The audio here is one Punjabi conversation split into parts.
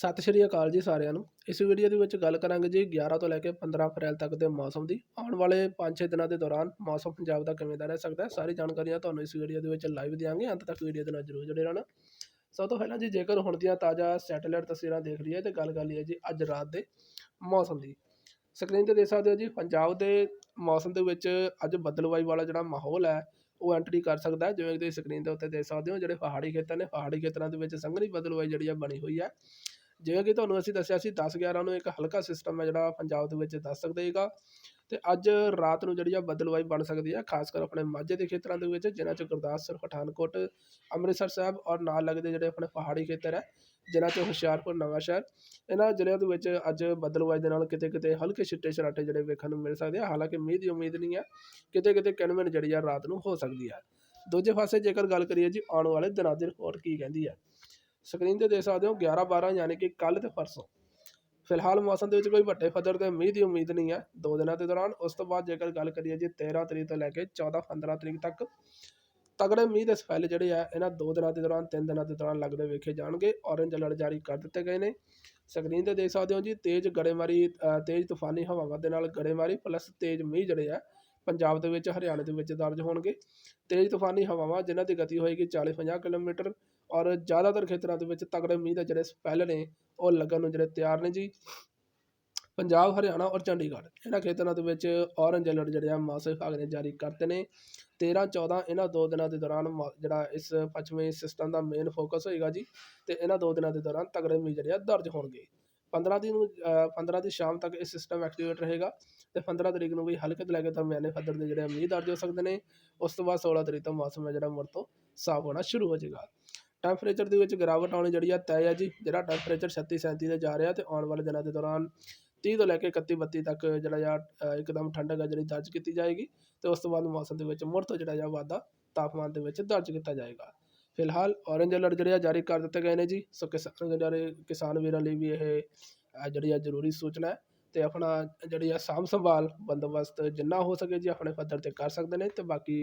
ਸਤਿ ਸ਼੍ਰੀ ਅਕਾਲ ਜੀ ਸਾਰਿਆਂ ਨੂੰ। ਇਸ ਵੀਡੀਓ ਦੇ ਵਿੱਚ ਗੱਲ ਕਰਾਂਗੇ ਜੀ 11 ਤੋਂ ਲੈ ਕੇ 15 ਅਪ੍ਰੈਲ ਤੱਕ ਦੇ ਮੌਸਮ ਦੀ। ਆਉਣ ਵਾਲੇ 5-6 ਦਿਨਾਂ ਦੇ ਦੌਰਾਨ ਮੌਸਮ ਪੰਜਾਬ ਦਾ ਕਿਵੇਂ ਦਾ ਰਹਿ ਸਕਦਾ ਹੈ, ਸਾਰੀ ਜਾਣਕਾਰੀਆਂ ਤੁਹਾਨੂੰ ਇਸ ਵੀਡੀਓ ਦੇ ਵਿੱਚ ਲਾਈਵ ਦਿਆਂਗੇ। ਅੰਤ ਤੱਕ ਵੀਡੀਓ ਦੇ ਨਾਲ ਜਰੂਰ ਜੁੜੇ ਰਹਿਣਾ। ਸਭ ਤੋਂ ਪਹਿਲਾਂ ਜੀ ਜੇਕਰ ਹੁਣ ਦੀਆਂ ਤਾਜ਼ਾ ਸੈਟੇਲਾਈਟ ਤਸਵੀਰਾਂ ਦੇਖ ਲਈਏ ਤੇ ਗੱਲ ਕਰ ਲਈਏ ਜੀ ਅੱਜ ਰਾਤ ਦੇ ਮੌਸਮ ਦੀ। ਸਕਰੀਨ ਤੇ ਦੇਖ ਸਕਦੇ ਹੋ ਜੀ, ਪੰਜਾਬ ਦੇ ਮੌਸਮ ਦੇ ਵਿੱਚ ਅੱਜ ਬੱਦਲਵਾਈ ਵਾਲਾ ਜਿਹੜਾ ਮਾਹੌਲ ਹੈ, ਉਹ ਐਂਟਰੀ ਕਰ ਸਕਦਾ ਹੈ। ਜਿਵੇਂ ਕਿ ਤੁਸੀਂ ਸਕਰੀਨ ਦੇ ਉੱਤੇ ਦੇਖ ਸਕਦੇ ਹੋ, ਜਿਹੜੇ ਪਹਾੜੀ ਖੇਤਰ ਨੇ, ਪਹਾੜੀ ਖੇਤਰਾਂ ਦੇ ਵਿੱਚ ਸੰਘਣੀ ਬੱਦਲਵਾਈ ਜਿਹੜੀ ਆ ਬਣੀ ਹੋਈ ਹੈ। ਜਿਵੇਂ ਕਿ ਤੁਹਾਨੂੰ ਅਸੀਂ ਦੱਸਿਆ ਸੀ 10 11 ਨੂੰ ਇੱਕ ਹਲਕਾ ਸਿਸਟਮ ਹੈ ਜਿਹੜਾ ਪੰਜਾਬ ਦੇ ਵਿੱਚ ਦੱਸ ਸਕਦੇਗਾ ਅਤੇ ਅੱਜ ਰਾਤ ਨੂੰ ਜਿਹੜੀ ਆ ਬੱਦਲਵਾਈ ਬਣ ਸਕਦੀ ਹੈ ਖਾਸ ਕਰ ਆਪਣੇ ਮਾਝੇ ਦੇ ਖੇਤਰਾਂ ਦੇ ਵਿੱਚ, ਜਿਨ੍ਹਾਂ ਚ ਗੁਰਦਾਸਪੁਰ, ਪਠਾਨਕੋਟ, ਅੰਮ੍ਰਿਤਸਰ ਸਾਹਿਬ ਔਰ ਨਾਲ ਲੱਗਦੇ ਜਿਹੜੇ ਆਪਣੇ ਪਹਾੜੀ ਖੇਤਰ ਹੈ, ਜਿਨ੍ਹਾਂ ਚ ਹੁਸ਼ਿਆਰਪੁਰ ਨਵਾਂਸ਼ਹਿਰ ਇਹਨਾਂ ਜ਼ਿਲ੍ਹਿਆਂ ਦੇ ਵਿੱਚ ਅੱਜ ਬੱਦਲਵਾਈ ਦੇ ਨਾਲ ਕਿਤੇ ਕਿਤੇ ਹਲਕੇ ਛਿੱਟੇ ਛਰਾਟੇ ਜਿਹੜੇ ਵੇਖਣ ਨੂੰ ਮਿਲ ਸਕਦੇ ਆ। ਹਾਲਾਂਕਿ ਮੀਂਹ ਦੀ ਉਮੀਦ ਨਹੀਂ ਹੈ ਕਿਤੇ ਕਿਤੇ ਕਿਣਮਿਣ ਜਿਹੜੀ ਆ ਰਾਤ ਨੂੰ ਹੋ ਸਕਦੀ ਹੈ ਦੂਜੇ ਪਾਸੇ ਜੇਕਰ ਗੱਲ ਕਰੀਏ ਜੀ ਆਉਣ ਵਾਲੇ ਦਿਨਾਂ ਦੀ ਰਿਪੋਰਟ ਕੀ ਕਹਿੰਦੀ ਹੈ ਸਕਰੀਨ ਤੇ ਦੇਖ ਸਕਦੇ ਹੋ 11 12 ਯਾਨੀ ਕਿ ਕੱਲ ਤੇ ਪਰਸੋਂ। ਫਿਲਹਾਲ ਮੌਸਮ ਦੇ ਵਿੱਚ ਕੋਈ ਵੱਡੇ ਪੱਧਰ ਤੇ ਮੀਂਹ ਦੀ ਉਮੀਦ ਨਹੀਂ ਹੈ। ਦੋ ਦਿਨਾਂ ਦੇ ਦੌਰਾਨ ਉਸ ਤੋਂ ਬਾਅਦ ਜੇਕਰ ਗੱਲ ਕਰੀਏ ਜੀ 13 ਤਰੀਕ ਤੋਂ ਲੈ ਕੇ 14 15 ਤਰੀਕ ਤੱਕ ਤਗੜੇ ਮੀਂਹ ਦੇ ਸਫੈਲ ਜਿਹੜੇ ਆ, ਇਹਨਾਂ ਦੋ ਦਿਨਾਂ ਦੇ ਦੌਰਾਨ, ਤਿੰਨ ਦਿਨਾਂ ਦੇ ਦੌਰਾਨ ਲੱਗਦੇ ਵੇਖੇ ਜਾਣਗੇ। ਔਰੇਂਜ ਅਲਰਟ ਜਾਰੀ ਕਰ ਦਿੱਤੇ ਗਏ ਨੇ। ਸਕਰੀਨ ਤੇ ਦੇਖ ਸਕਦੇ ਹੋ ਜੀ, ਤੇਜ਼ ਗੜੇਮਾਰੀ ਤੇਜ਼ ਤੂਫਾਨੀ ਹਵਾਵਾਂ ਦੇ ਨਾਲ ਗੜੇਮਾਰੀ ਪਲੱਸ ਤੇਜ਼ ਮੀਂਹ ਜਿਹੜੇ ਆ ਪੰਜਾਬ ਦੇ ਵਿੱਚ, ਹਰਿਆਣੇ ਦੇ ਵਿੱਚ ਦਰਜ ਹੋਣਗੇ। ਤੇਜ਼ ਤੂਫਾਨੀ ਹਵਾਵਾਂ, ਜਿਨ੍ਹਾਂ ਦੀ ਗਤੀ ਹੋਏਗੀ 40-50 ਕਿਲੋਮੀਟਰ ਔਰ ਜ਼ਿਆਦਾਤਰ ਖੇਤਰਾਂ ਦੇ ਵਿੱਚ ਤਗੜੇ ਮੀਂਹ ਦੇ ਜਿਹੜੇ ਸਪੈਲ ਨੇ, ਉਹ ਲੱਗਣ ਨੂੰ ਜਿਹੜੇ ਤਿਆਰ ਨੇ ਜੀ। ਪੰਜਾਬ, ਹਰਿਆਣਾ ਔਰ ਚੰਡੀਗੜ੍ਹ, ਇਹਨਾਂ ਖੇਤਰਾਂ ਦੇ ਵਿੱਚ ਔਰੰਜ ਅਲਰਟ ਜਿਹੜੇ ਆ ਮੌਸਮ ਵਿਭਾਗ ਨੇ ਜਾਰੀ ਕਰਤੇ ਨੇ। 13 14 ਇਹਨਾਂ ਦੋ ਦਿਨਾਂ ਦੇ ਦੌਰਾਨ ਮੌ- ਜਿਹੜਾ ਇਸ ਪੱਛਮੀ ਸਿਸਟਮ ਦਾ ਮੇਨ ਫੋਕਸ ਹੋਏਗਾ ਜੀ ਤੇ ਇਹਨਾਂ ਦੋ ਦਿਨਾਂ ਦੇ ਦੌਰਾਨ ਤਗੜੇ ਮੀਂਹ ਜਿਹੜੇ ਆ ਦਰਜ ਹੋਣਗੇ। 15 ਦੀ ਨੂੰ ਪੰਦਰਾਂ ਦੀ ਸ਼ਾਮ ਤੱਕ ਇਹ ਸਿਸਟਮ ਐਕਟੀਵੇਟ ਰਹੇਗਾ ਅਤੇ ਪੰਦਰਾਂ ਤਰੀਕ ਨੂੰ ਵੀ ਹਲਕੇ ਤੋਂ ਲੈ ਕੇ ਦਰਮਿਆਨੇ ਪੱਧਰ ਦੇ ਜਿਹੜੇ ਮੀਂਹ ਦਰਜ ਹੋ ਸਕਦੇ ਨੇ ਉਸ ਤੋਂ ਬਾਅਦ 16 ਤਰੀਕ ਤੋਂ ਮੌਸਮ ਹੈ ਜਿਹੜਾ ਮੁੜ ਤੋਂ ਸਾਫ਼ ਹੋਣਾ ਸ਼ੁਰੂ ਹੋ ਜਾਏਗਾ। ਟੈਂਪਰੇਚਰ ਦੇ ਵਿੱਚ ਗਿਰਾਵਟ ਆਉਣੀ ਜਿਹੜੀ ਆ ਤੈਅ ਹੈ ਜੀ ਜਿਹੜਾ ਟੈਂਪਰੇਚਰ 36 37 ਤੇ ਜਾ ਰਿਹਾ ਤੇ ਆਉਣ ਵਾਲੇ ਦਿਨਾਂ ਦੇ ਦੌਰਾਨ 30 ਤੋਂ ਲੈ ਕੇ 31 32 ਤੱਕ ਜਿਹੜਾ ਆ ਅ, ਇੱਕਦਮ ਠੰਡਕ ਆ ਜਿਹੜੀ ਦਰਜ ਕੀਤੀ ਜਾਏਗੀ ਤੇ ਉਸ ਤੋਂ ਬਾਅਦ ਮੌਸਮ ਦੇ ਵਿੱਚ ਮੁੜ ਤੋਂ ਜਿਹੜਾ ਆ ਵਾਧਾ ਤਾਪਮਾਨ ਦੇ ਵਿੱਚ ਦਰਜ ਕੀਤਾ ਜਾਏਗਾ। ਫਿਲਹਾਲ ਔਰੇਂਜ ਅਲਰਟ ਜਿਹੜੇ ਆ ਜਾਰੀ ਕਰ ਦਿੱਤੇ ਗਏ ਨੇ ਜੀ। ਸੋ ਕਿਸਾਨ ਜਿਹੜੇ ਕਿਸਾਨ ਵੀਰਾਂ ਲਈ ਵੀ ਇਹ ਜਿਹੜੀ ਆ ਜ਼ਰੂਰੀ ਸੂਚਨਾ ਹੈ ਤੇ ਆਪਣਾ ਜਿਹੜੀ ਆ ਸਾਂਭ ਸੰਭਾਲ ਬੰਦੋਬਸਤ ਜਿੰਨਾ ਹੋ ਸਕੇ ਜੀ ਆਪਣੇ ਪੱਧਰ ਤੇ ਕਰ ਸਕਦੇ ਨੇ ਤੇ ਬਾਕੀ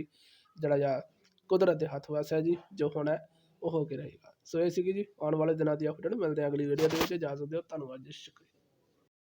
ਜਿਹੜਾ ਆ ਕੁਦਰਤ ਦੇ ਹੱਥ ਵਸ ਹੈ ਜੀ, ਜੋ ਹੋਣਾ ਉਹ ਹੋ ਕੇ ਰਹੇਗਾ। ਸੋ ਇਹ ਸੀਗੀ ਜੀ, ਆਉਣ ਵਾਲੇ ਦਿਨਾਂ ਦੀ ਅਪਡੇਟ ਮਿਲਦੇ ਆ ਅਗਲੀ ਵੀਡੀਓ ਦੇ ਵਿੱਚ। ਇਜਾਜ਼ਤ ਦਿਓ। ਧੰਨਵਾਦ ਜੀ। ਸ਼ੁਕਰੀਆ।